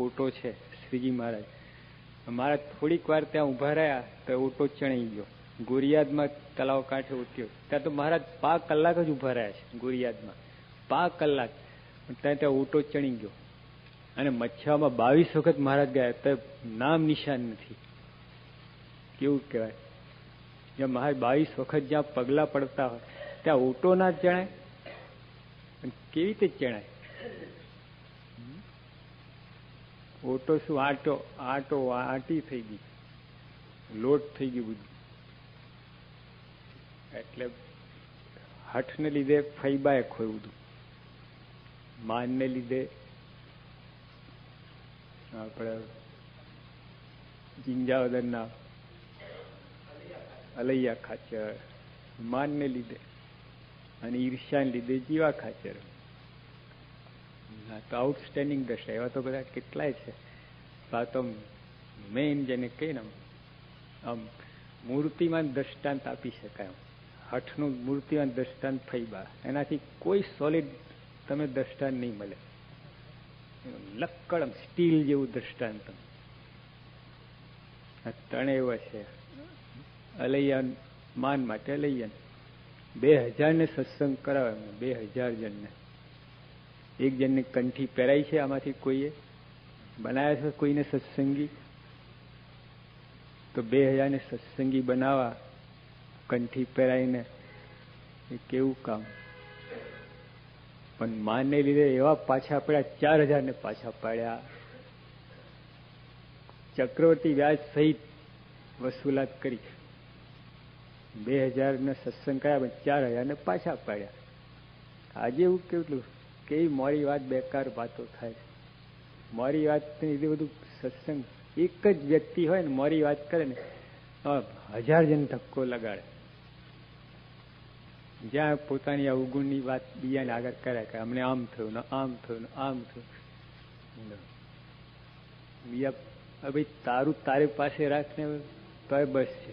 Auto છે શ્રીજી મહારાજ. મારા થોડીક વાર ત્યાં ઊભા રહ્યા તો ઓટો ચણી ગયો. ગોરિયાદમાં તલાવ કાંઠે ઉઠ્યો. ત્યાં તો મહારાજ પાંચ કલાક જ ઊભા રહ્યા છે ગોરિયાદમાં. પાંચ કલાક. ત્યાં ત્યાં ઓટો ચણી ગયો. અને મચ્છામાં બાવીસ વખત મહારાજ ગયા તો નામ નિશાન નથી. કેવું કહેવાય? જ્યાં મહારાજ બાવીસ વખત જ્યાં પગલા પડતા હોય, ત્યાં ઓટો ના ચણાય? કેવી રીતે ચણાય? ઓટો શું? આટો આટો આટી થઈ ગઈ. લોટ થઈ ગયું બધું. એટલે હઠને લીધે ફૈબાએ ખોયું બધું માનને લીધે આપણે જિંજાવદરના અલૈયા ખાચર, માનને લીધે અને ઈર્ષ્યાને લીધે જીવા ખાચર. તો આઉટસ્ટેન્ડિંગ દશા એવા તો બધા કેટલાય છે. આ તો મેઇન જેને કહીને આમ મૂર્તિમાં દ્રષ્ટાંત આપી શકાય. હઠનું મૂર્તિમાં દ્રષ્ટાંત ફૈબા એનાથી કોઈ સોલિડ તમે દ્રષ્ટાંત નહીં મળે. લક્કડમ સ્ટીલ જેવું દ્રષ્ટાંત ત્રણે એવા છે. અલૈયાન, માન માટે અલૈયાન. બે હજાર ને સત્સંગ કરાવે બે હજાર જણને. એક જણને કંઠી પહેરાઈ છે આમાંથી કોઈએ? બનાવ્યા છે કોઈને સત્સંગી? તો બે હજાર ને સત્સંગી બનાવવા કંઠી પહેરાઈને, એ કેવું કામ? પણ માનને લીધે એવા પાછા પડ્યા, ચાર હજાર ને પાછા પાડ્યા. ચક્રવર્તી વ્યાજ સહિત વસૂલાત કરી. બે હજાર ને સત્સંગ કર્યા, પણ ચાર હજાર ને પાછા પાડ્યા. આજે એવું કેટલું કેવી મોડી વાત બેકાર વાતો થાય. મોરી વાત એટલું બધું સત્સંગ. એક જ વ્યક્તિ હોય ને મોરી વાત કરે ને હજાર જણ ધક્કો લગાડે. જ્યાં પોતાની અવગુણની વાત બીજાને આગળ કરે કે અમને આમ થયું ને આમ થયું ને આમ થયું. બીજા ભાઈ તારું તારી પાસે રાખને તો બસ છે.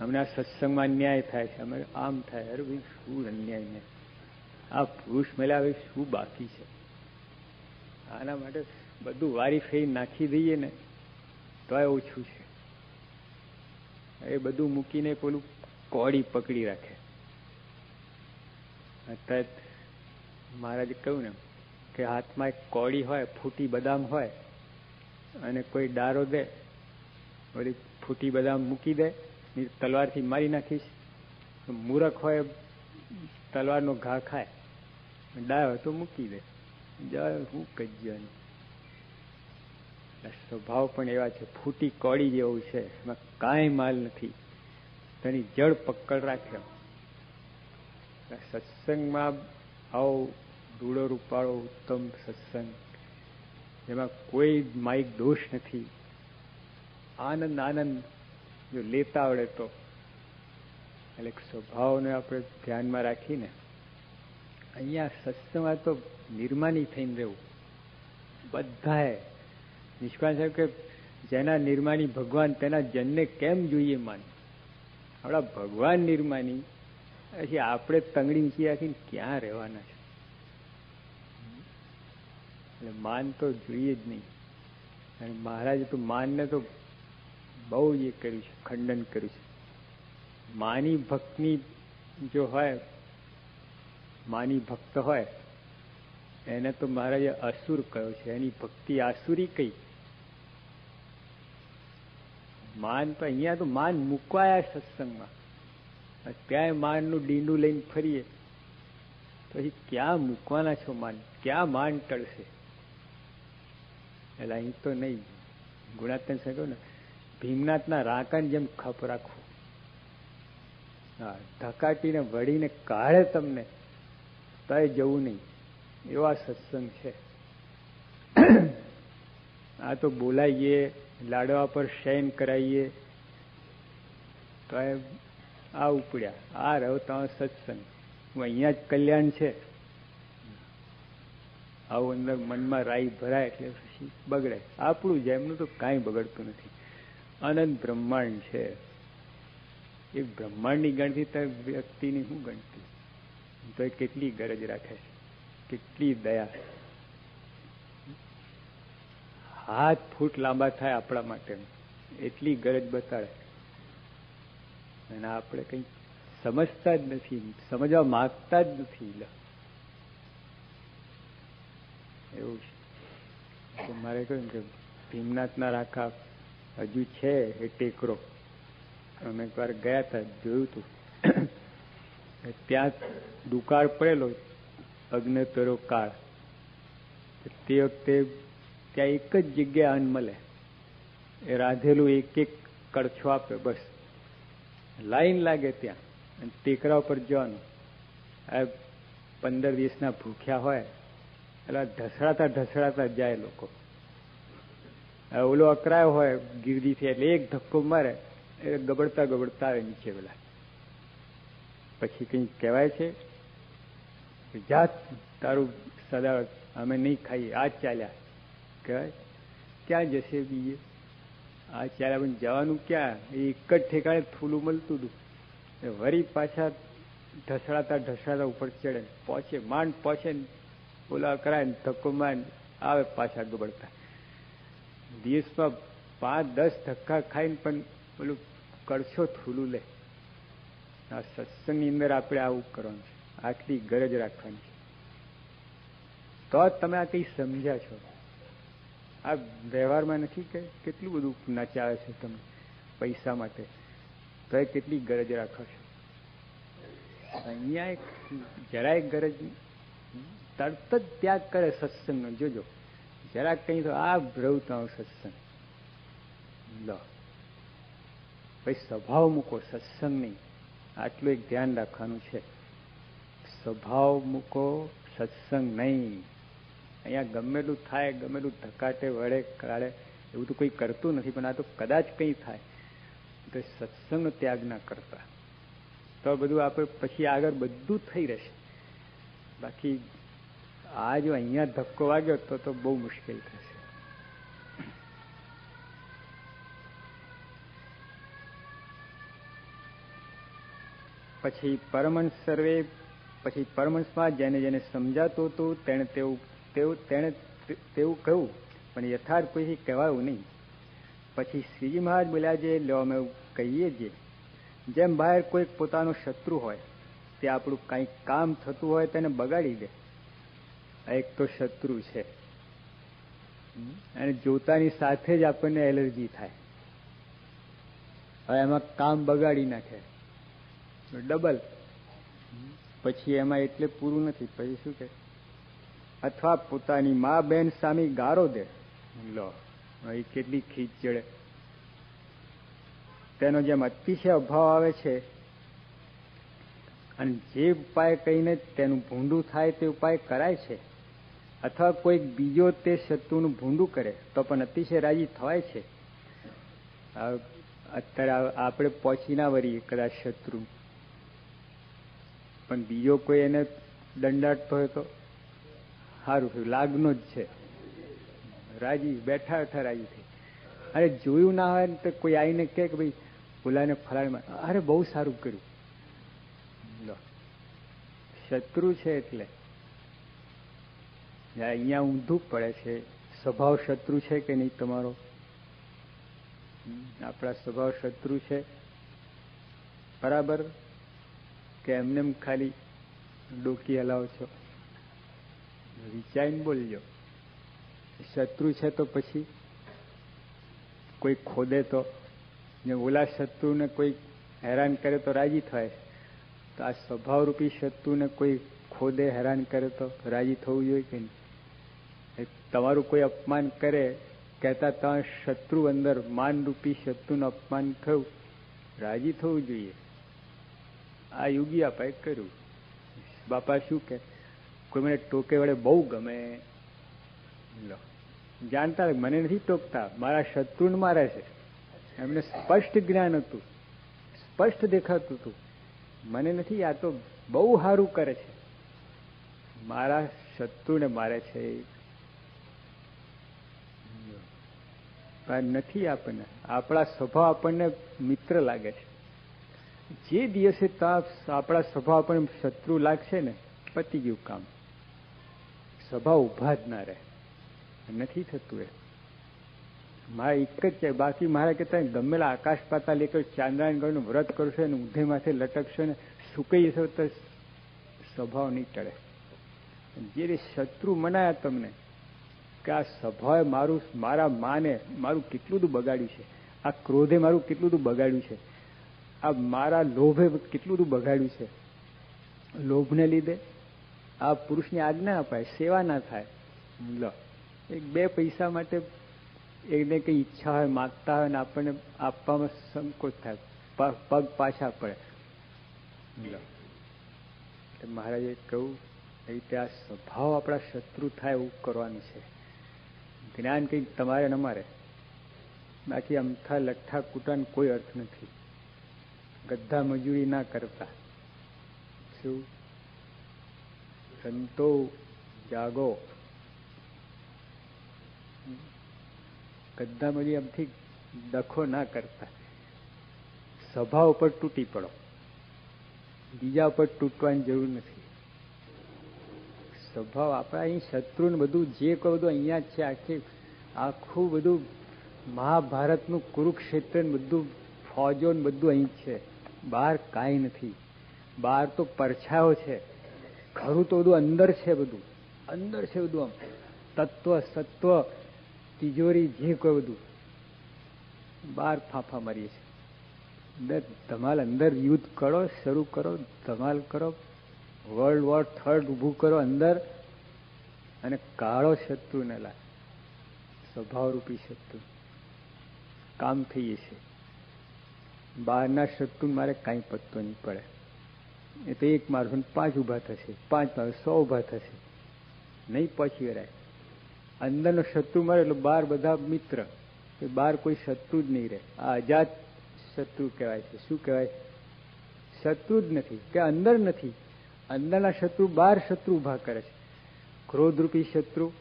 અમને આ સત્સંગમાં અન્યાય થાય છે. અમે આમ થાય. અરે ભાઈ, શું અન્યાય ને આ પુરુષ મળ્યા હવે શું બાકી છે? આના માટે બધું વારી ફેરી નાખી દઈએ ને, તો ઓછું છે. એ બધું મૂકીને પેલું કોડી પકડી રાખે. અત્યારે મહારાજે કહ્યું ને, કે હાથમાં એક કોડી હોય, ફૂટી બદામ હોય, અને કોઈ ડારો દે, વળી ફૂટી બદામ મૂકી દે તલવારથી મારી નાખીશ. મૂરખ હોય, તલવારનો ઘા ખાય. ડાયો તો મૂકી દે. જાય હું કજ્યાની સ્વભાવ પણ એવા છે, ફૂટી કોડી જેવું છે. એમાં કાંઈ માલ નથી. તેની જડ પકડ રાખ્યો સત્સંગમાં આવો ધૂળો રૂપાળો ઉત્તમ સત્સંગ. એમાં કોઈ માઇક દોષ નથી. આનંદ આનંદ જો લેતા આવડે તો. એટલે સ્વભાવને આપણે ધ્યાનમાં રાખીને અહીંયા સત્સંગમાં તો નિર્માની થઈને રહેવું. બધાએ. નિષ્કાળ સાહેબ કે જેના નિર્માની ભગવાન, તેના જનને કેમ જોઈએ માન? આપણા ભગવાન નિર્માની. પછી આપણે તંગડી ઊંચી રાખીને ક્યાં રહેવાના છે? એટલે માન તો જોઈએ જ નહીં. અને મહારાજે તો માનને તો બહુ એ કર્યું છે, ખંડન કર્યું છે. માની ભક્તની જો હોય માની ભક્ત હોય, એને તો મહારાજે અસુર કયો છે. એની ભક્તિ આસુરી કઈ? માન તો અહીંયા તો માન મૂકવાયા સત્સંગમાં. ક્યાંય માનનું ડીંડું લઈને ફરીએ. પછી ક્યાં મૂકવાના છો માન? ક્યાં માન ટળશે? એટલે અહીં તો નહીં. ગુણાતન કહ્યું ને, ભીમનાથના રાકાને જેમ ખપ રાખવું હા, ધકાટીને વળીને કાઢે તમને. તો જવું નહીં. એવા સત્સંગ છે. આ તો બોલાઈએ, લાડવા પર શયન કરાવીએ તો આ ઉપડ્યા. આ રહ્યો તમારો સત્સંગ. હું અહીંયા જ કલ્યાણ છે. આવું અંદર મનમાં રાઈ ભરાય એટલે પછી બગડે. આપણું જેમનું તો કાંઈ બગડતું નથી. અનંત બ્રહ્માંડ છે. એ બ્રહ્માંડની ગણતી તો વ્યક્તિની શું ગણતી તો એ કેટલી ગરજ રાખે છે? કેટલી દયા હાથ ફૂટ લાંબા થાય આપણા માટે. એટલી ગરજ બતાડે. અને આપણે કંઈ સમજતા જ નથી, સમજવા માંગતા જ નથી. એવું છે. મારે કહ્યું કે ભીમનાથના રાખા હજુ છે એ ટેકરો. અમે એકવાર ગયા હતા જોયું હતું ત્યાં દુકાળ પડેલો અગ્નતરો કાળ. તે વખતે ત્યાં એક જ જગ્યાએ અન્ન મળે. એ રાધેલું એક એક કડછો આપે, બસ. લાઈન લાગે ત્યાં, અને ટેકરા ઉપર જવાનું. આ પંદર દિવસના ભૂખ્યા હોય, એટલે ઢસડાતા ઢસડાતા જાય લોકો. ઓલો અકરાયો હોય ગીરદીથી એટલે એક ધક્કો મારે એ ગબડતા ગબડતા આવે નીચે પેલા. પછી કઈ કહેવાય છે? જાત તારું સદા અમે નહીં ખાઈએ, આ ચાલ્યા. કહેવાય? ક્યાં જશે બીજે? આ ચાલ્યા પણ જવાનું ક્યાં? એ એક જ ઠેકાણે થૂલું મળતું હતું. વરી પાછા ઢસડાતા ઢસડાતા ઉપર ચડે. પહોંચે માંડ પહોંચે ઓલા કરાય ને ધક્કો માંડ આવે પાછા ગબડતા. દિવસમાં પાંચ દસ ધક્કા ખાઈને પણ ઓલું કડછો થૂલું લે. આ સત્સંગની અંદર આપણે આવું કરવાનું છે. આટલી ગરજ રાખવાની છે. તો જ તમે આ કંઈ સમજ્યા છો? આ વ્યવહારમાં નથી કે કેટલું બધું નચાવે છે તમે પૈસા માટે? તો કેટલી ગરજ રાખો છો? અહીંયા એક જરાય ગરજ તરત જ ત્યાગ કરે સત્સંગનો. જોજો જરાક કંઈ તો આ ભ્રવતા સત્સંગ. લો. પછી સ્વભાવ મૂકો સત્સંગ નહીં આટલું એક ધ્યાન રાખવાનું છે. સ્વભાવ મૂકો, સત્સંગ નહીં. અહીંયા ગમેલું થાય, ગમેલું ધકાટે, વળે કાળે એવું તો કોઈ કરતું નથી, પણ આ તો કદાચ કંઈ થાય. તો સત્સંગનો ત્યાગ ના કરતા. તો બધું આપણે પછી આગળ બધું થઈ રહેશે. બાકી આ જો અહીંયા ધક્કો વાગ્યો તો તો બહુ મુશ્કેલ થશે. પછી પરમંશ સર્વે, પછી પરમંશમાં જેને જેને સમજાતું હતું તેણે તેવું તેણે તેવું કહ્યું, પણ યથાર્થ કોઈ કહેવાયું નહીં. પછી શ્રીજી મહારાજ બોલ્યા જે લો, અમે કહીએ છીએ. જેમ બહાર કોઈક પોતાનો શત્રુ હોય, તે આપણું કંઈક કામ થતું હોય તેને બગાડી દે. એક તો શત્રુ છે. અને જોતાની સાથે જ આપણને એલર્જી થાય. હવે એમાં કામ બગાડી નાખે. ડબલ. પછી એમાં એટલે પૂરું નથી. પછી શું કે? અથવા પોતાની મા બેન સામે ગારો દે. લો એ કેટલી ખીચ ચડે. તેનો જેમ અતિશય અભાવ આવે છે, અને જે ઉપાય કહીને તેનું ભૂંડું થાય તે ઉપાય કરાય છે, અથવા કોઈક બીજો તે શત્રુનું ભૂંડું કરે, તો પણ અતિશય રાજી થવાય છે. અત્યારે આપણે પહોંચી ના વરીએ કદાચ શત્રુ. પણ બીજો કોઈ એને દંડાટતો હોય તો સારું થયું. લાગનો જ છે. રાજી, બેઠા બેઠા રાજી થઈ. અરે જોયું ના હોય તો કોઈ આવીને કે ભાઈ બોલાને ફલાણમાં અરે બહુ સારું કર્યું. લો. શત્રુ છે એટલે. અહીંયા ઊંધું પડે છે, સ્વભાવ શત્રુ છે કે નહીં તમારો? આપણા સ્વભાવ શત્રુ છે. બરાબર? કે એમને ખાલી ડોકી હલાવો છો. વિચારીને બોલજો. શત્રુ છે તો પછી કોઈ ખોદે તો. ને ઓલા શત્રુને કોઈ હેરાન કરે તો રાજી થાય. તો આ સ્વભાવરૂપી શત્રુને કોઈ ખોદે, હેરાન કરે તો રાજી થવું જોઈએ કે નહીં? તમારું કોઈ અપમાન કરે, કહેતા ત્યાં શત્રુ અંદર માનરૂપી શત્રુનું અપમાન થયું, રાજી થવું જોઈએ. આ યુગી આપાએ કર્યું. બાપા શું કે, કોઈ મને ટોકે વડે બહુ ગમે. લો. જાણતા મને નથી ટોકતા. મારા શત્રુને મારે છે એમને સ્પષ્ટ જ્ઞાન હતું. સ્પષ્ટ દેખાતું હતું. મને નથી, આ તો બહુ સારું કરે છે. મારા શત્રુને મારે છે. નથી આપણને. આપણા સ્વભાવ આપણને મિત્ર લાગે છે. જે દિવસે આપણા સ્વભાવ પણ શત્રુ લાગશે ને, પતી ગયું કામ. સ્વભાવ ઊભા જ ના રહે. નથી થતું એ મારે એક જ છે. બાકી મારે કે તમે ગમેલા આકાશ પાતાલ એક ચાંદ્રાયણ વ્રત કરશો અને ઊંધે લટકશો ને, સુકાઈ જશો તો સ્વભાવ નહીં ટળે. જે શત્રુ મનાયા તમને, કે આ સ્વભાવે મારું, મારા માને મારું કેટલું બધું બગાડ્યું છે. આ ક્રોધે મારું કેટલું બધું બગાડ્યું છે. આ મારા લોભે કેટલું બધું બગાડ્યું છે. લોભને લીધે આ પુરુષની આજ્ઞા અપાય, સેવા ના થાય. લો, એક બે પૈસા માટે એને કંઈ ઈચ્છા હોય, માગતા હોય ને આપણને આપવામાં સંકોચ થાય પગ પાછા પડે. મહારાજે કહ્યું, એ રીતે આ સ્વભાવ આપણા શત્રુ થાય એવું કરવાનું છે. જ્ઞાન કંઈક તમારે ન મારે. બાકી અમથા લઠ્ઠા કૂટાનો કોઈ અર્થ નથી. ગદ્દા મજૂરી ના કરતા. શું? સંતો જાગો. ગધા મજૂરી આમથી ડખો ના કરતા. સભા ઉપર તૂટી પડો. બીજા ઉપર તૂટવાની જરૂર નથી. સ્વભાવ આપણા અહીં શત્રુ ને બધું જે કહો બધું અહીંયા જ છે, આખી, આખું બધું મહાભારતનું કુરુક્ષેત્ર ને બધું ફોજો ને બધું અહીં છે. બહાર કાંઈ નથી. બહાર તો પરછાયો છે. ખરું તો બધું અંદર છે બધું. અંદર છે બધું આમ. તત્વ, સત્વ, તિજોરી, જે કોઈ બધું. બહાર ફાંફા મારીએ છીએ. ધમાલ, અંદર યુદ્ધ કરો, શરૂ કરો, ધમાલ કરો. વર્લ્ડ વોર થર્ડ ઊભું કરો અંદર. અને કાળો શત્રુને લા સ્વભાવરૂપી શત્રુ. કામ થઈ જશે બહારના શત્રુ મારે કાંઈ પત્તો નહીં પડે. એ તો એક મારસો પાંચ ઊભા થશે. પાંચ મારસો સો ઊભા થશે. નહીં પહોંચી વરાય અંદરનો શત્રુ મારે, એટલે બહાર બધા મિત્ર. કે બહાર કોઈ શત્રુ જ નહીં રહે. આ અજાત શત્રુ કહેવાય છે. શું કહેવાય? શત્રુ જ નથી. કે અંદર નથી. અંદરના શત્રુ બહાર શત્રુ ઊભા કરે છે. ક્રોધરૂપી શત્રુ.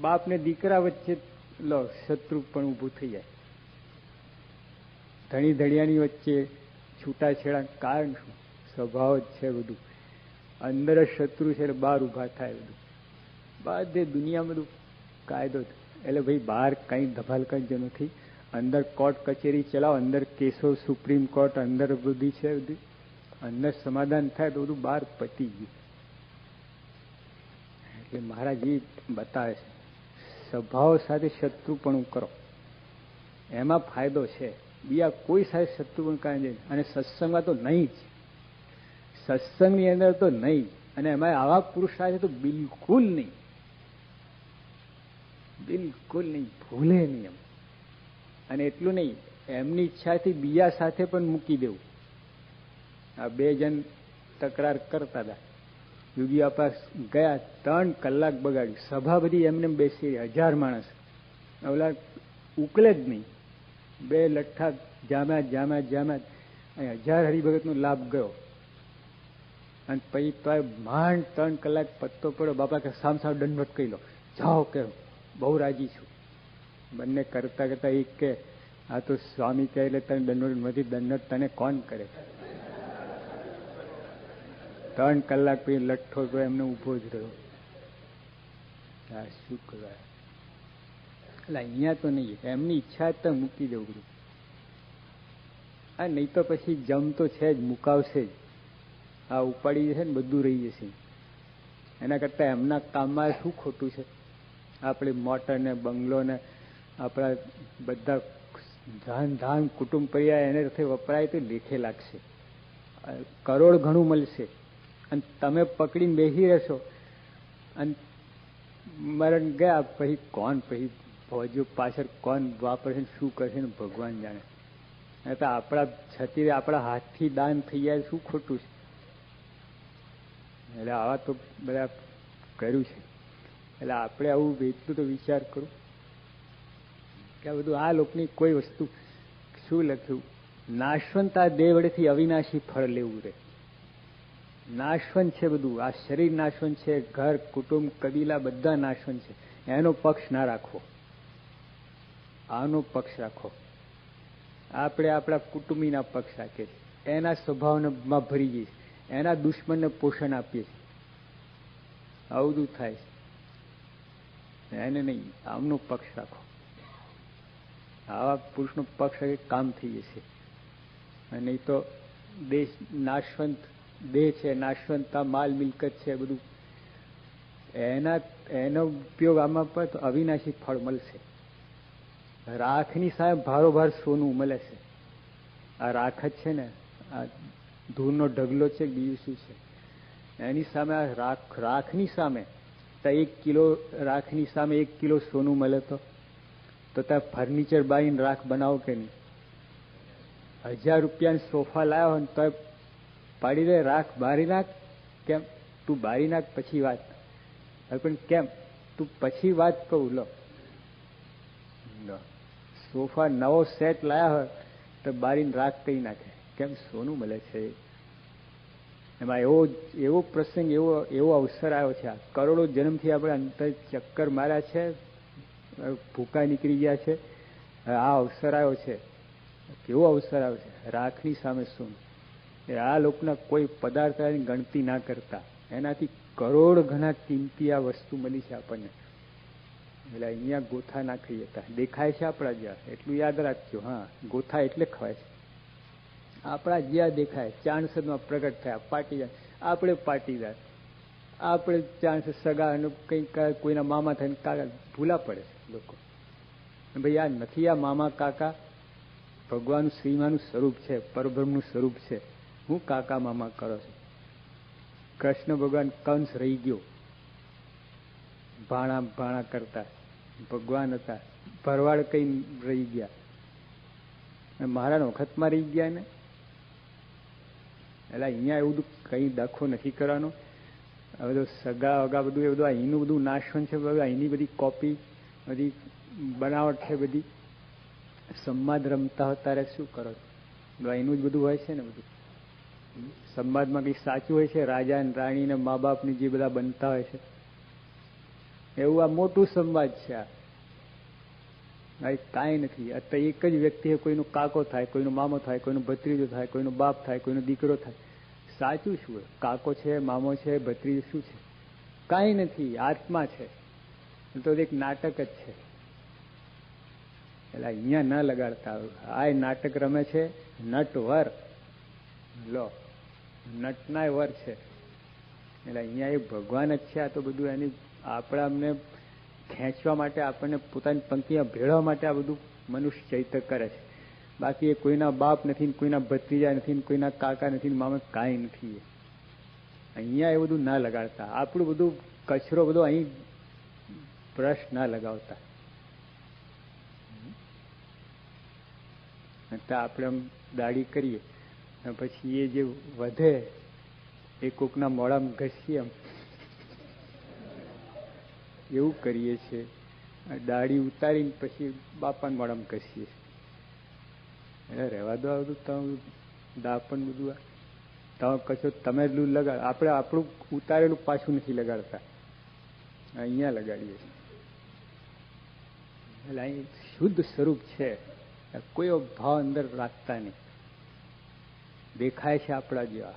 બાપને દીકરા વચ્ચે, લો, શત્રુ પણ ઊભું થઈ જાય. ધણી ધણિયાની વચ્ચે છૂટાછેડા કારણ શું? સ્વભાવ જ છે બધું. અંદર જ શત્રુ છે એટલે બહાર ઊભા થાય બધું. બધે દુનિયા બધું કાયદો એટલે ભાઈ બહાર કંઈ ધભાલકંજ નથી. અંદર કોર્ટ કચેરી ચલાવો, અંદર કેસો સુપ્રીમ કોર્ટ, અંદર બધી છે બધી. અંદર સમાધાન થાય તો બધું બહાર પતી ગયું. એટલે મહારાજ એ બતાવે છે. સ્વભાવ સાથે શત્રુપણું કરો. એમાં ફાયદો છે. બીજા કોઈ સાથે શત્રુગુણ કાંઈ નહીં. અને સત્સંગમાં તો નહીં જ. સત્સંગની અંદર તો નહીં. અને એમાં આવા પુરુષ સાથે તો બિલકુલ નહીં. બિલકુલ નહીં. ભૂલે નહીં એમ. અને એટલું નહીં, એમની ઈચ્છાથી બીજા સાથે પણ મૂકી દેવું. આ બે જણ તકરાર કરતા હતા. યોગી આપા ગયા ત્રણ કલાક બગાડ્યું. સભા બધી એમને બેસી હજાર માણસ. ઓલા ઉકલે જ નહીં. બે લઠ્ઠા જામ્યા જામ્યા જામ્યા. હજાર હરિભગતનો લાભ ગયો. અને પછી તો માંડ ત્રણ કલાક પત્તો પડ્યો. બાપા કે સામ સામ દંડવટ કહી લો. જાઓ કે બહુ રાજી છું. બંને કરતા કરતા એક કે, આ તો સ્વામી કહે એટલે તને દંડવટ નથી દંડવટ તને કોણ કરે? ત્રણ કલાક પછી લઠ્ઠો તો એમને ઊભો જ રહ્યો. આ શું કહેવાય? એટલે અહીંયા તો નહીં, એમની ઈચ્છા તો મૂકી દેવું બધું. આ નહીં તો પછી જમ તો છે જ, મુકાવશે જ. આ ઉપાડી જશે ને, બધું રહી જશે. એના કરતાં એમના કામમાં શું ખોટું છે? આપણે મોટર ને બંગલો ને આપણા બધા ધાન ધાન, કુટુંબ પર્યાય એને વપરાય તો લેખે લાગશે. કરોડ ઘણું મળશે. અને તમે પકડીને બેસી રહેશો. અને મરણ ગયા પછી કોણ પછી ફોજો પાછળ કોણ વાપરશે શું કરશે ભગવાન જાણે. તો આપણા છતી આપણા હાથથી દાન થઈ જાય, શું ખોટું છે? એટલે આવા તો બધા કર્યું છે. એટલે આપણે આવું વેચતું તો વિચાર કરું. કે આ બધું આ લોકની કોઈ વસ્તુ શું લખ્યું? નાશવંત આ દેહ અવિનાશી ફળ લેવું રહે નાશવંત છે બધું. આ શરીર નાશવંત છે, ઘર, કુટુંબ, કબીલા બધા નાશવંત છે. એનો પક્ષ ના રાખવો. આનો પક્ષ રાખો. આપણે આપણા કુટુંબીના પક્ષ રાખીએ છીએ. એના સ્વભાવમાં ભરી જઈએ એના દુશ્મનને પોષણ આપીએ છીએ. આવું બધું થાય છે. એને નહીં, આમનો પક્ષ રાખો. આવા પુરુષનો પક્ષ કામ થઈ જશે. અને તો દેશ નાશવંત, દેહ છે, નાશવંતતા, માલ મિલકત છે, બધું. એના, એનો ઉપયોગ આમાં પણ અવિનાશી ફળ મળશે. રાખની સામે ભારોભાર સોનું મળે છે. આ રાખ જ છે ને, આ ધૂળનો ઢગલો છે, બીજું શું છે? એની સામે આ રાખ, રાખની સામે, તો એક કિલો રાખની સામે એક કિલો સોનું મળે તો? તો ત્યાં ફર્નિચર બાઈને રાખ બનાવો કે નહીં? હજાર રૂપિયાની સોફા લાવ્યો હોય તો પાડી દે, રાખ બારી નાખ. કેમ? તું બારી નાખ પછી વાત. પણ કેમ? તું પછી વાત કહું, લો. સોફા નવો સેટ લાયા હોય તો બારીને રાખ કહી નાખે. કેમ? સોનું મળે છે. એમાં એવો એવો પ્રસંગ, એવો એવો અવસર આવ્યો છે. કરોડો જન્મથી આપણે અંતર ચક્કર માર્યા છે. ભૂકા નીકળી ગયા છે. આ અવસર આવ્યો છે. કેવો અવસર આવ્યો છે? રાખની સામે સોનું. આ લોકોના કોઈ પદાર્થની ગણતી ના કરતા. એનાથી કરોડ ઘણા કિંમતી આ વસ્તુ મળી છે આપણને. એટલે અહીંયા ગોથા ના હતા દેખાય છે આપણા જ્યાં. એટલું યાદ રાખજો, હા. ગોથા એટલે ખવાય છે. આપણા જ્યાં દેખાય ચાણસદમાં પ્રગટ થયા. પાટીદાર આપણે પાટીદાર આપણે ચાણસદ સગા કંઈક કોઈના મામા થઈને કાકા ભૂલા પડે છે લોકો. ભાઈ, આ નથી આ મામા, કાકા. ભગવાન શ્રીમાનું સ્વરૂપ છે, પરબ્રહ્મનું સ્વરૂપ છે. હું કાકા, મામા કરો છું? કૃષ્ણ ભગવાન કંસ રહી ગયો. ભાણા ભાણા કરતા. ભગવાન હતા. ભરવાડ કઈ રહી ગયા. મહારાજ વખતમાં રહી ગયા ને. એટલે અહીંયા એવું બધું કઈ દાખો નથી કરવાનો. હવે તો સગા વગા બધું, એ બધું અહીંનું બધું નાશવન છે. અહીંની બધી કોપી બધી બનાવટ છે, બધી. સંવાદ રમતા હોય ત્યારે શું કરો? અહીંનું જ બધું હોય છે ને બધું. સંવાદમાં કંઈ સાચું હોય છે? રાજા ને રાણી ને મા બાપની જે બધા બનતા હોય છે. એવું આ મોટું સંવાદ છે આ. કાંઈ નથી. અત્યારે એક જ વ્યક્તિ કોઈનો કાકો થાય, કોઈનો મામો થાય, કોઈનો ભત્રીજો થાય, કોઈનો બાપ થાય, કોઈનો દીકરો થાય. સાચું શું? કાકો છે, મામો છે, ભત્રીજો શું છે? કાંઈ નથી. આત્મા છે. તો એક નાટક જ છે. એટલે અહીંયા ન લગાડતા આ નાટક રમે છે નટવર લો, નટના વર છે. એટલે અહીંયા એ ભગવાન જ છે, આ તો બધું એની આપણા અમને ખેંચવા માટે, આપણને પોતાની પંક્તિમાં ભેળવા માટે આ બધું મનુષ્ય ચૈત્ય કરે છે. બાકી એ કોઈના બાપ નથી કોઈના ભત્રીજા નથી કોઈના કાકા નથી મામા કાંઈ નથી અહીંયા એ બધું ના લગાડતા. આપણું બધું કચરો બધો અહીં બ્રશ ના લગાવતા. આપણે આમ દાઢી કરીએ. પછી એ જે વધે, એ કોકના મોડામાં ઘસીએ એમ એવું કરીએ છીએ. દાઢી ઉતારીને પછી બાપાને મોડામાં છીએ. એટલે રહેવા દો બધું, તમે દાપણ બધું તમે કશો, તમે જ લગાડ. આપણે આપણું ઉતારેલું પાછું નથી લગાડતા. અહીંયા લગાડીએ છીએ. એટલે અહીં શુદ્ધ સ્વરૂપ છે. કોઈ ભાવ અંદર રાખતા નહીં. દેખાય છે આપણા જેવા.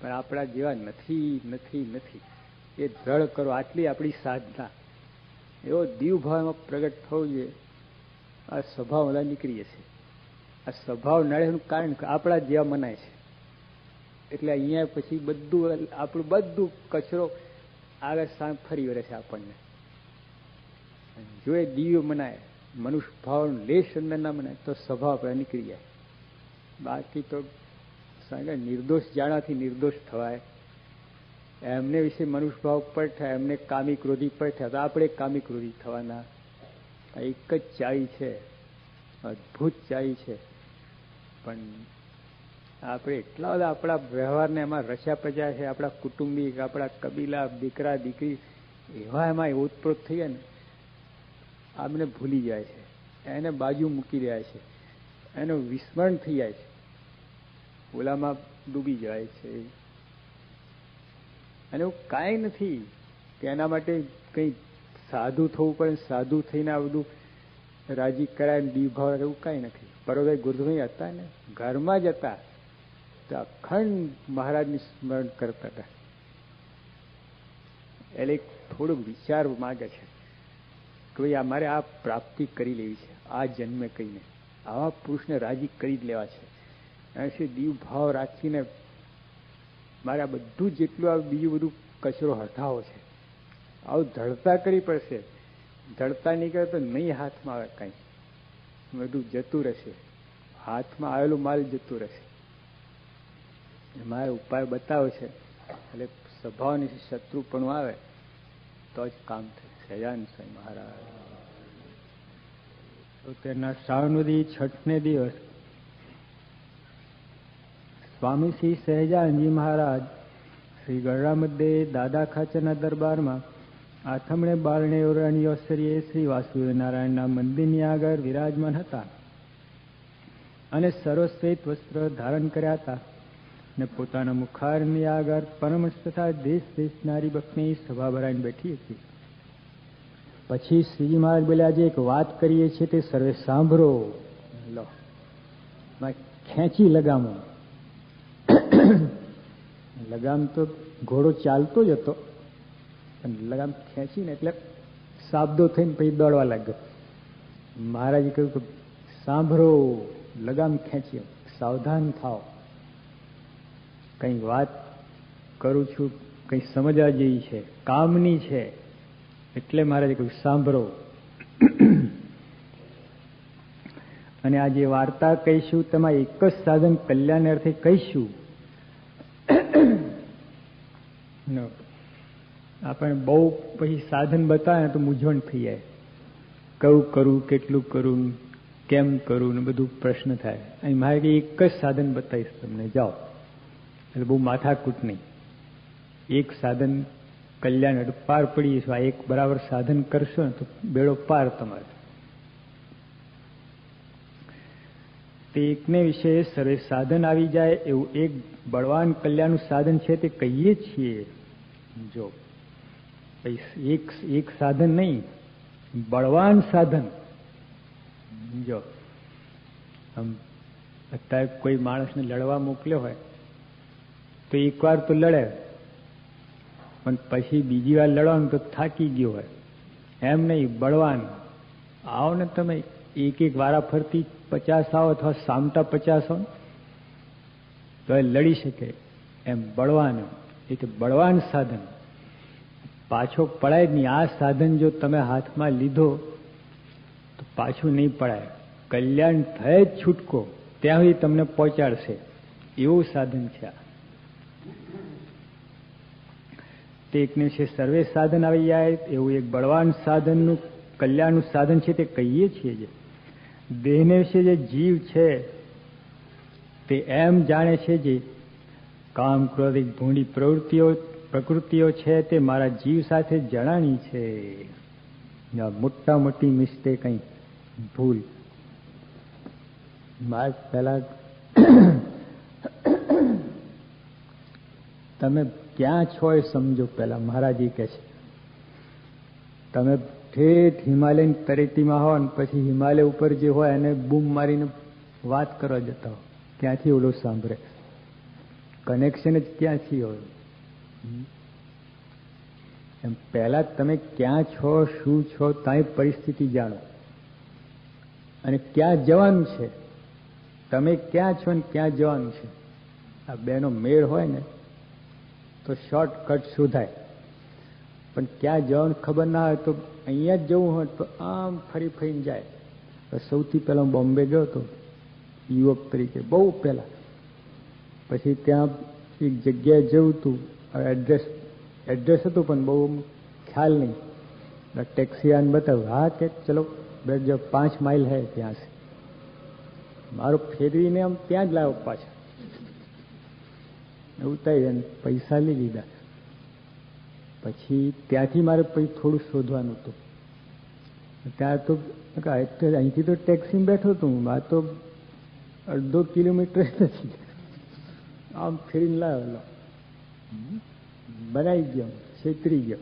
પણ આપણા જેવા નથી નથી નથી. એ દ્રઢ કરો. આટલી આપણી સાધના. એવો દીવ ભાવમાં પ્રગટ થવો જોઈએ. આ સ્વભાવ બધા નીકળીએ છે આ સ્વભાવ નડેનું કારણ આપણા જેવા મનાય છે. એટલે અહીંયા પછી બધું, આપણું બધું કચરો આગળ સામે ફરી વળે છે આપણને. જો એ દિવ્ય મનાય, મનુષ્ય ભાવ લેશ અંદર ના મનાય, તો સ્વભાવ આપણે નીકળી જાય. બાકી તો નિર્દોષ જાણાથી નિર્દોષ થવાય. એમને વિશે મનુષ્યભાવ પર થાય, એમને કામી ક્રોધી પર થયા, તો આપણે કામી ક્રોધી થવાના. એક જ ચાવી છે, અદભુત ચાવી છે. પણ આપણે એટલા બધા આપણા વ્યવહારને એમાં રચ્યા પચ્યા છે, આપણા કુટુંબિક, આપણા કબીલા, દીકરા, દીકરી, એવા એમાં ઓતપ્રોત થઈ ને આમને ભૂલી જાય છે. એને બાજુ મૂકી રહ્યા છે. એનું વિસ્મરણ થઈ જાય છે. ઓલામાં ડૂબી જાય છે. અને એવું કાંઈ નથી. કે એના માટે કંઈ સાધુ થવું પડે, સાધુ થઈને આ બધું રાજી કરાય દીભાવ એવું કાંઈ નથી. પરોભાઈ ગુરુભાઈ હતા ને, ઘરમાં જ હતા. તો અખંડ મહારાજની સ્મરણ કરતા હતા. એટલે થોડુંક વિચાર માગે છે કે ભાઈ અમારે આ પ્રાપ્તિ કરી લેવી છે, આ જન્મે કહીને. આવા પુરુષને રાજી કરી જ લેવા છે. એનાથી દીવ ભાવ રાખીને મારે આ બધું જેટલું આ બીજું બધું કચરો હટાવો છે. આવું ધડતા કરી પડશે. ધડતા નીકળે તો નહીં હાથમાં આવે કંઈ. બધું જતું રહેશે. હાથમાં આવેલું માલ જતું રહેશે. મારે ઉપાય બતાવ્યો છે. એટલે સ્વભાવની શત્રુ પણ આવે, તો જ કામ થાય. સજાન સ્વામી મહારાજ. તો તેના શ્રાવણવદી છઠને દિવસ સ્વામી શ્રી સહેજાનજી મહારાજ, શ્રી ગળરામદ્દે દાદા ખાચરના દરબારમાં આથમણે બારણે ઓરણી અવસરીએ શ્રી વાસુદેવ નારાયણના મંદિરની આગળ વિરાજમાન હતા અને સર્વશ્વેત વસ્ત્ર ધારણ કર્યા હતા ને પોતાના મુખારની આગળ પરમશ તથા દેશ દેશ નારી બખની સભા ભરાઈને બેઠી હતી. પછી શ્રીજી મહારાજ બોલ્યા, આજે એક વાત કરીએ છીએ તે સર્વે સાંભળો. લો ખેંચી લગામો. લગામ તો ઘોડો ચાલતો જ હતો. પણ લગામ ખેંચીને એટલે સાબદો થઈને પછી દોડવા લાગ્યો. મહારાજે કહ્યું કે સાંભળો, લગામ ખેંચી સાવધાન થાવ કંઈ વાત કરું છું, કંઈ સમજવા જેવી છે, કામની છે. એટલે મહારાજે કહ્યું, સાંભળો. અને આ જે વાર્તા કહીશું, તેમાં એક જ સાધન કલ્યાણ અર્થે કહીશું. આપણે બહુ પછી સાધન બતાવે તો મૂંઝવણ થઈ જાય. કયું કરું, કેટલું કરું, કેમ કરું ને બધું પ્રશ્ન થાય. અહીં મારે એક જ સાધન બતાવીશ તમને. જાઓ. એટલે બહુ માથાકૂટ નહીં. એક સાધન કલ્યાણ પાર પડી જશો. આ એક બરાબર સાધન કરશો ને તો બેડો પાર તમારે. તે એકને વિશે સર્વે સાધન આવી જાય એવું એક બળવાન કલ્યાણનું સાધન છે તે કહીએ છીએ. જો એક એક સાધન નહીં, બળવાન સાધન. જો અત્યારે કોઈ માણસને લડવા મોકલ્યો હોય, તો એકવાર તો લડે. પણ પછી બીજી વાર લડવાનું તો થાકી ગયો હોય. એમ નહીં, બળવાન. આવો ને તમે એક એક વારા ફરતી પચાસ આવો, અથવા સામટા પચાસ આવો. તો એ લડી શકે. એમ બળવાન. એ તો બળવાન સાધન. પાછો પડાય નહીં. આ સાધન જો તમે હાથમાં લીધો, તો પાછું નહીં પડાય. કલ્યાણ થયે જ છૂટકો. ત્યાં સુધી તમને પહોંચાડશે. એવું સાધન છે આ. તે એકને છે સર્વે સાધન આવી જાય, એવું એક બળવાન સાધનનું, કલ્યાણનું સાધન છે તે કહીએ છીએ જે. દેહને વિશે જે જીવ છે, તે એમ જાણે છે જે કામ ક્રોધિક ભૂંડી પ્રવૃત્તિઓ, પ્રકૃતિઓ છે તે મારા જીવ સાથે જણાણી છે. મોટા મોટી મિસ્ટેક અહીં ભૂલ. માર પહેલા તમે ક્યાં છો એ સમજો પહેલા, મહારાજી કે છે. તમે ઠેઠ હિમાલયન તરેટીમાં હો ને પછી હિમાલય ઉપર જે હોય એને બૂમ મારીને વાત કરવા જતા હો. ક્યાંથી ઓલું સાંભળે. કનેક્શન જ ક્યાંથી હોય? એમ પહેલા તમે ક્યાં છો, શું છો તાઈ પરિસ્થિતિ જાણો. અને ક્યાં જવાનું છે? તમે ક્યાં છો ને ક્યાં જવાનું છે? આ બેનો મેળ હોય ને, તો શોર્ટકટ શોધાય પણ ક્યાં જવાનું ખબર ના હોય તો અહીંયા જ જવું હોય તો આમ ફરી ફરીને જાય. સૌથી પહેલા બોમ્બે ગયો હતો, યુવક તરીકે, બહુ પહેલા. પછી ત્યાં એક જગ્યાએ જવું હતું એડ્રેસ એડ્રેસ હતું પણ બહુ ખ્યાલ નહીં. ટેક્સી આને બતાવ્યું, હા, કે ચલો, બે જો પાંચ માઇલ હે ત્યાં સે. મારો ફેરવીને આમ ત્યાં જ લાવ્યો પાછા. ઉતારી અને પૈસા લઈ લીધા. પછી ત્યાંથી મારે પછી થોડું શોધવાનું હતું. ત્યાં તો અહીંથી તો ટેક્સીમાં બેઠો હતો હું તો અડધો કિલોમીટર નથી. આમ ફેરીને લાવેલો. બનાવી ગયો, છેતરી ગયો.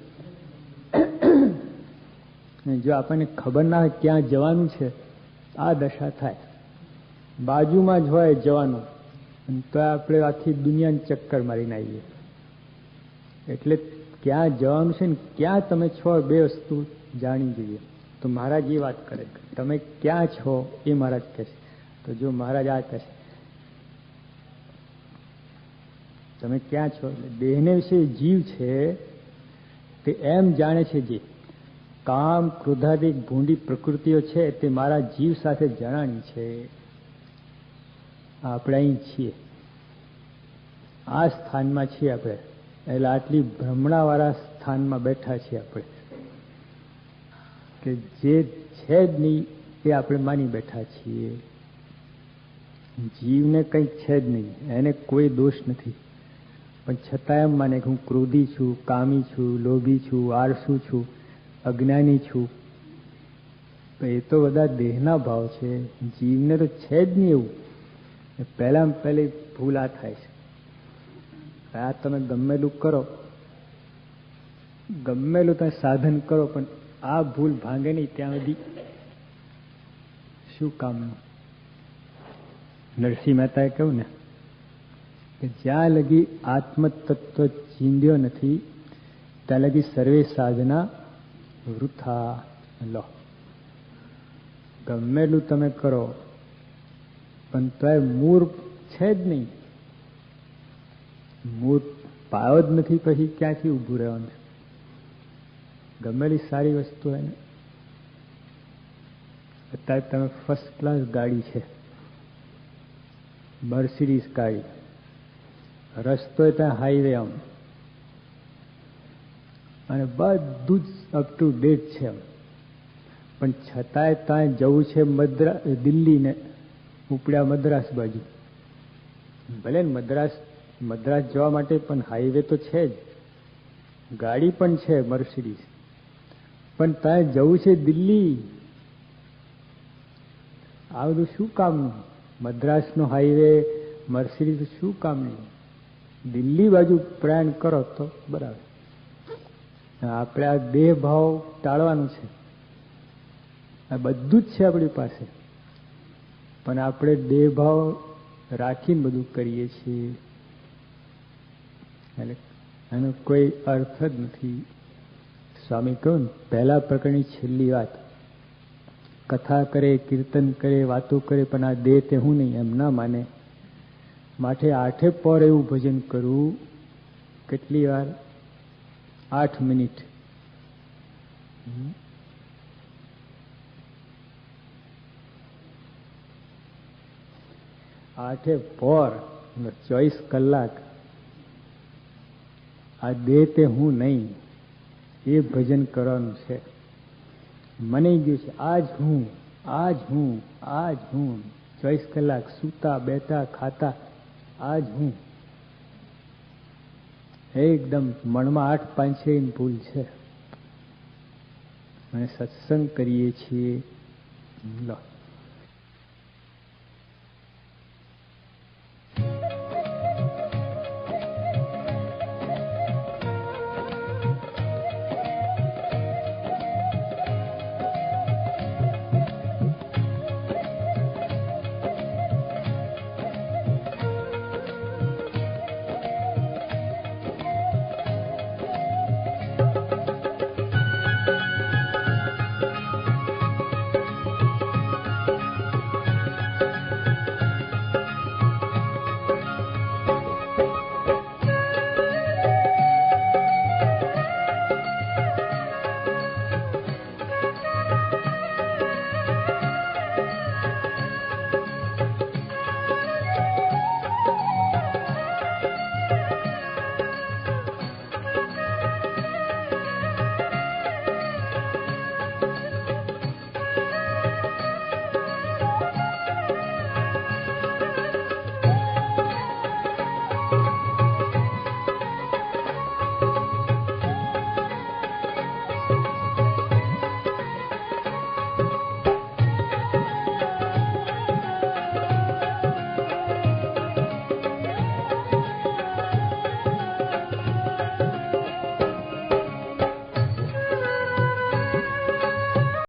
જો આપણને ખબર ના હોય ક્યાં જવાનું છે, આ દશા થાય. બાજુમાં જ હોય જવાનું. તો આપણે આખી દુનિયાને ચક્કર મારીને આવીએ. એટલે ક્યાં જવાનું છે ને ક્યાં તમે છો બે વસ્તુ જાણી જોઈએ. તો મહારાજ એ વાત કરે તમે ક્યાં છો એ મહારાજ કહેશે તો જો મહારાજ આ કહે છે તમે ક્યાં છો? દેહને વિશે જીવ છે તે એમ જાણે છે જે કામ ક્રોધાદિક ભૂંડી પ્રકૃતિઓ છે તે મારા જીવ સાથે જણાણી છે. આપણે અહીં છીએ. આ સ્થાનમાં છીએ આપણે. એટલે આટલી ભ્રમણાવાળા સ્થાનમાં બેઠા છીએ આપણે. કે જે છે જ નહીં એ આપણે માની બેઠા છીએ. જીવને કંઈક છે જ નહીં. એને કોઈ દોષ નથી. પણ છતાં એમ માને કે હું ક્રોધી છું, કામી છું, લોભી છું, આળસુ છું, અજ્ઞાની છું. એ તો બધા દેહના ભાવ છે. જીવને તો છે જ નહીં એવું. પહેલાં પહેલી ભૂલ આ થાય છે. આ તમે ગમેલું કરો. ગમેલું તમે સાધન કરો, પણ આ ભૂલ ભાંગે નહીં ત્યાં સુધી. શું કામનું? નરસિંહ મહેતાએ કહ્યું ને કે જ્યાં લગી આત્મતત્વ ચીંધ્યો નથી, ત્યાં લગી સર્વે સાધના વૃથા લો. ગમેલું તમે કરો, પણ તો મૂળ છે જ નહીં. મૂળ પાયો જ નથી પછી ક્યાંથી ઊભું રહેવાનું? ગમેલી સારી વસ્તુ હોય ને? અત્યારે તમે ફર્સ્ટ ક્લાસ ગાડી છે. મર્સિડીઝ ગાડી. રસ્તો ત્યાં હાઈવે આમ. અને બધું જ અપ ટુ ડેટ છે પણ છતાંય ત્યાં જવું છે મદ્રાસ દિલ્હીને ઉપડ્યા મદ્રાસ બાજુ. ભલે ને મદ્રાસ મદ્રાસ જવા માટે પણ હાઈવે તો છે જ. ગાડી પણ છે મર્સિડીઝ પણ ત્યાં જવું છે દિલ્હી. આ બધું શું કામનું? મદ્રાસનો હાઈવે મર્સિડીઝ શું કામનું? દિલ્હી બાજુ પ્રયાણ કરો તો બરાબર. આપણે આ દેહ ભાવ ટાળવાનું છે. આ બધું જ છે આપણી પાસે. પણ આપણે દેહ ભાવ રાખીને બધું કરીએ છીએ. એટલે એનો કોઈ અર્થ જ નથી. સ્વામી કહ્યું પહેલા પ્રકરણની છેલ્લી વાત. કથા કરે, કીર્તન કરે, વાતો કરે, પણ આ દેહ તે હું નહીં, એમ ના માને. માટે આઠે પર એવું ભજન કરવું કેટલી વાર? આઠ મિનિટ. આઠે પર ચોવીસ કલાક. આ દે તે હું નહીં. એ ભજન કરવાનું છે. મને ગયું છે, આજ હું આજ હું આજ હું. ચોવીસ કલાક સૂતા, બેઠા, ખાતા આજ હું. એકદમ મનમાં આઠ પાંચેની ભૂલ છે. અને સત્સંગ કરીએ છીએ. લો.